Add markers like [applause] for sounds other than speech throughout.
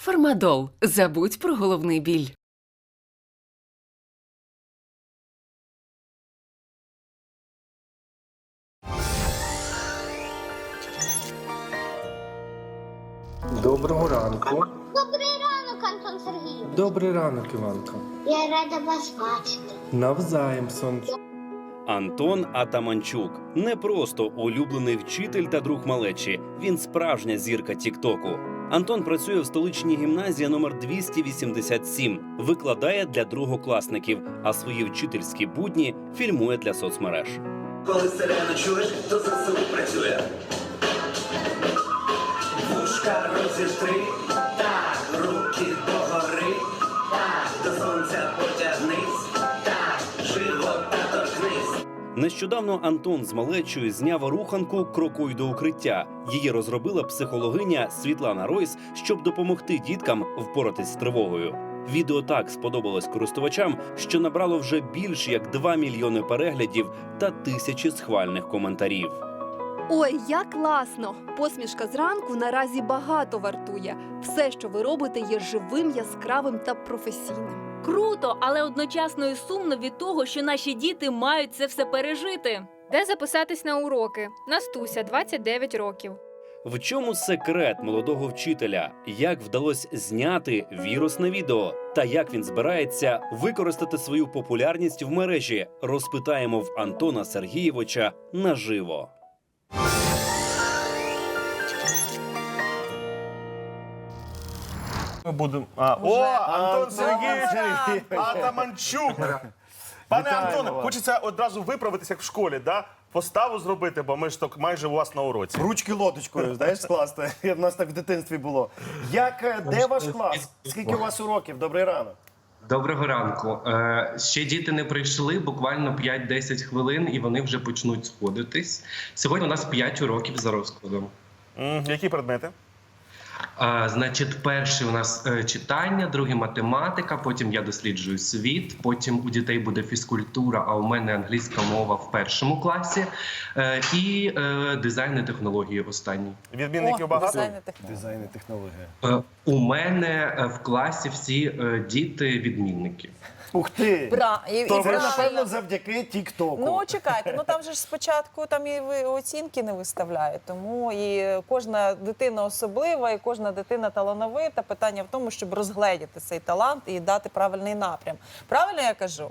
Фармадол. Забудь про головний біль. Доброго ранку. Добрий ранок, Антон Сергійович. Добрий ранок, Іванко. Я рада вас бачити. Навзаєм, сонце. Антон Атаманчук не просто улюблений вчитель та друг малечі. Він справжня зірка Тіктоку. Антон працює в столичній гімназії номер 287, викладає для другокласників, а свої вчительські будні фільмує для соцмереж. Коли сирену чуєш, то ЗСУ працює. Вушка розітри, так, руки догори, так, до сонця потягнись. Нещодавно Антон з малечою зняв руханку Крокуй до укриття. Її розробила психологиня Світлана Ройс, щоб допомогти діткам впоратись з тривогою. Відео так сподобалось користувачам, що набрало вже більш як 2 мільйони переглядів та тисячі схвальних коментарів. Ой, як класно! Посмішка зранку наразі багато вартує. Все, що ви робите, є живим, яскравим та професійним. Круто, але одночасно і сумно від того, що наші діти мають це все пережити. Де записатись на уроки? Настуся, 29 років. В чому секрет молодого вчителя? Як вдалося зняти вірусне відео? Та як він збирається використати свою популярність в мережі? Розпитаємо в Антона Сергійовича наживо. Ми будемо. А, о, Антон Сергійович Атаманчук. Пане Антоне, хочеться одразу виправитися як в школі, да? Поставу зробити, бо ми ж так майже у вас на уроці. Ручки лодочкою, знаєш, скласти. [laughs] Як в нас так в дитинстві було. Як, е, де ваш клас? Скільки у вас уроків? Добрий ранок. Доброго ранку. Е, ще діти не прийшли, буквально 5-10 хвилин, і вони вже почнуть сходитись. Сьогодні у нас 5 уроків за розкладом. М, Які предмети? Значить, перше у нас е, читання, друге математика, потім я досліджую світ, потім у дітей буде фізкультура, а у мене англійська мова в першому класі. Е, і е, дизайн і технології останній. Відмінників багато? Дизайн і технологія. Е, у мене в класі всі діти відмінники. Ух ти! Бра, і, і То це, правильно. напевно, завдяки Тік-Току. Ну чекайте, ну там же ж спочатку там і ви оцінки не виставляють. Тому і кожна дитина особлива, і кожна дитина талановита. Питання в тому, щоб розгледіти цей талант і дати правильний напрям. Правильно я кажу?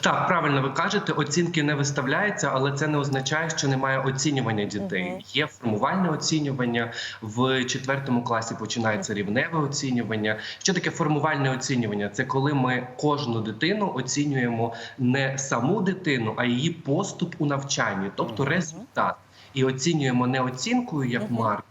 Так, правильно ви кажете, оцінки не виставляються, але це не означає, що немає оцінювання дітей. Мгм. Є формувальне оцінювання в четвертому класі. Починається рівневе оцінювання. Що таке формувальне оцінювання? Це коли ми кожну дитину оцінюємо не саму дитину, а її поступ у навчанні, тобто результат. І оцінюємо не оцінкою як марк,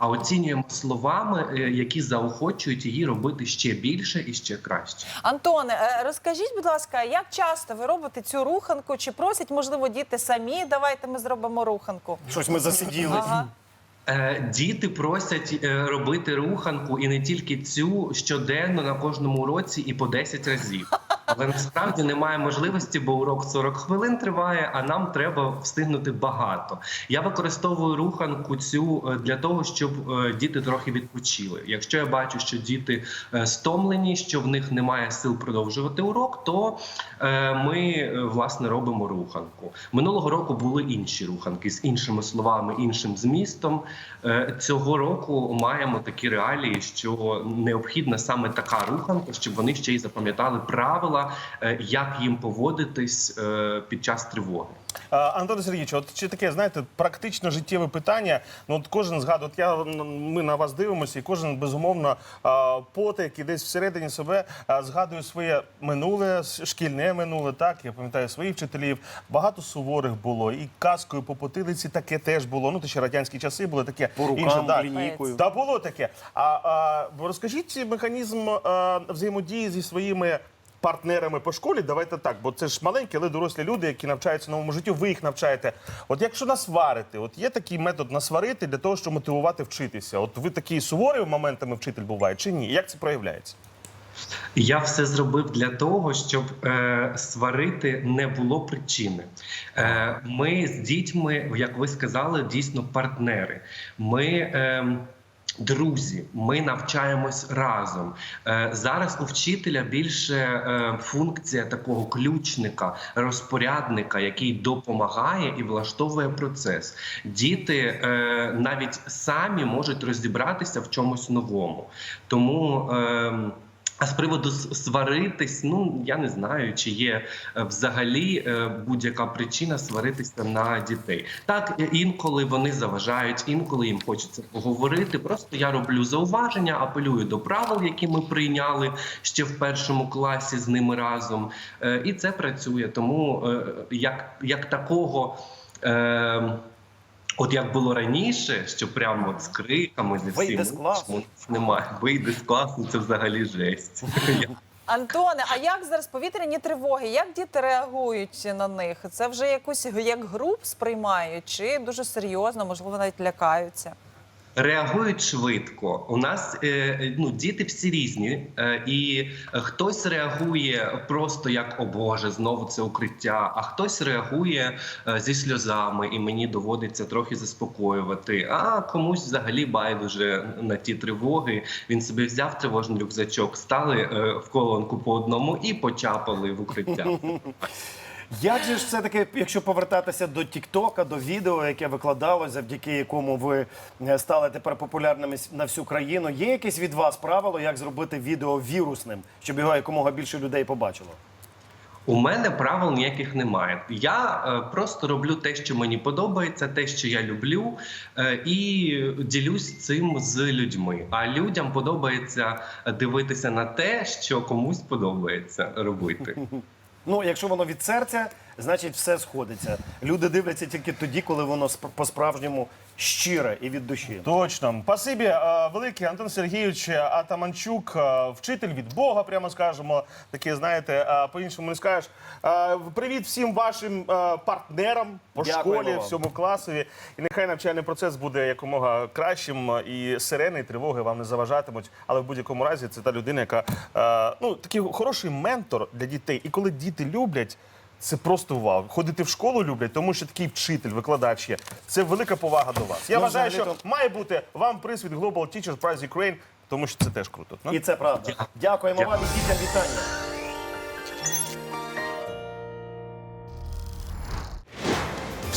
а оцінюємо словами, е, які заохочують її робити ще більше і ще краще. Антоне, е, розкажіть, будь ласка, як часто ви робите цю руханку? Чи просять, можливо, діти самі? Давайте ми зробимо руханку. Щось ми засиділись. Ага. Е, Діти просять робити руханку і не тільки цю щоденно на кожному уроці і по 10 разів. Але насправді немає можливості, бо урок 40 хвилин триває, а нам треба встигнути багато. Я використовую руханку цю е, для того, щоб е, діти трохи відпочили. Якщо я бачу, що діти е, стомлені, що в них немає сил продовжувати урок, то ми власне робимо руханку. Минулого року були інші руханки з іншими словами, іншим змістом. Цього року маємо такі реалії, що необхідна саме така руханка, щоб вони ще й запам'ятали правила, е, як їм поводитись е, під час тривоги. А, Антоне Сергійович, от чи таке, знаєте, практично життєве питання. Ну от кожен згадує, от я ми на вас дивимося, і кожен безумовно потик і десь всередині себе згадує своє минуле, шкільне минуле. Так я пам'ятаю своїх вчителів. Багато суворих було, і казкою по потилиці таке теж було. Ну, то ще радянські часи були таке По рукам, інше, да. лінійкою. Та було таке. А, а розкажіть механізм а, взаємодії зі своїми. Партнерами по школі, давайте так, бо це ж маленькі, але дорослі люди, які навчаються новому життю. Ви їх навчаєте. От якщо насварити, от є такий метод насварити для того, щоб мотивувати вчитися. От ви такий суворий моментами вчитель буває чи ні? Як це проявляється? Я все зробив для того, щоб е, сварити не було причини. Е, ми з дітьми, як ви сказали, дійсно партнери. Ми. Е, Друзі, ми навчаємось разом. Е, зараз у вчителя більше е, функція такого ключника, розпорядника, який допомагає і влаштовує процес. Діти е, навіть самі можуть розібратися в чомусь новому. Тому. А з приводу сваритись, ну я не знаю, чи є е, взагалі е, будь-яка причина сваритися на дітей. Так, інколи вони заважають, інколи їм хочеться поговорити. Просто я роблю зауваження, апелюю до правил, які ми прийняли ще в першому класі з ними разом. Е, І це працює. Тому як, як такого. От як було раніше, що прямо от з криками зі всім Вийди з класу. немає. Вийди з класу, це взагалі жесть. [laughs] Антоне, а як зараз повітряні тривоги? Як діти реагують на них? Це вже якусь як груп сприймають, чи дуже серйозно, можливо, навіть лякаються? Реагують швидко. У нас е, ну діти всі різні, е, і хтось реагує просто як о Боже, знову це укриття. А хтось реагує е, зі сльозами, і мені доводиться трохи заспокоювати. А комусь взагалі байдуже на ті тривоги. Він собі взяв тривожний рюкзачок, стали в колонку по одному і почапали в укриття. [laughs] Як же ж все-таки, якщо повертатися до Тіктока, до відео, яке викладалось, завдяки якому ви е, стали тепер популярними на всю країну, є якесь від вас правило, як зробити відео вірусним, щоб його якомога більше людей побачило? У мене правил ніяких немає. Я е, просто роблю те, що мені подобається, те, що я люблю, е, і ділюсь цим з людьми. А людям подобається дивитися на те, що комусь подобається робити. [laughs] Ну, якщо воно від серця, значить все сходиться. Люди дивляться тільки тоді, коли воно сп- по-справжньому щире і від душі. Точно. Спасибі, е, великий Антон Сергійович Атаманчук, е, вчитель від Бога, прямо скажемо. Таке, знаєте, е, по-іншому не скажеш. Е, Привіт всім вашим е, партнерам по Дякуємо школі, вам. всьому класові. І нехай навчальний процес буде якомога кращим. е, І сирени, і тривоги вам не заважатимуть. Але в будь-якому разі це та людина, яка е, ну такий хороший ментор для дітей. І коли діти люблять. Це просто вау. Ходити в школу люблять, тому що такий вчитель, викладач є. Це велика повага до вас. Я Ну, вважаю, що взагалі-то- має бути вам приз від Global Teacher Prize Ukraine, тому що це теж круто. Ну? І це правда. Дякуємо вам і дітям вітання.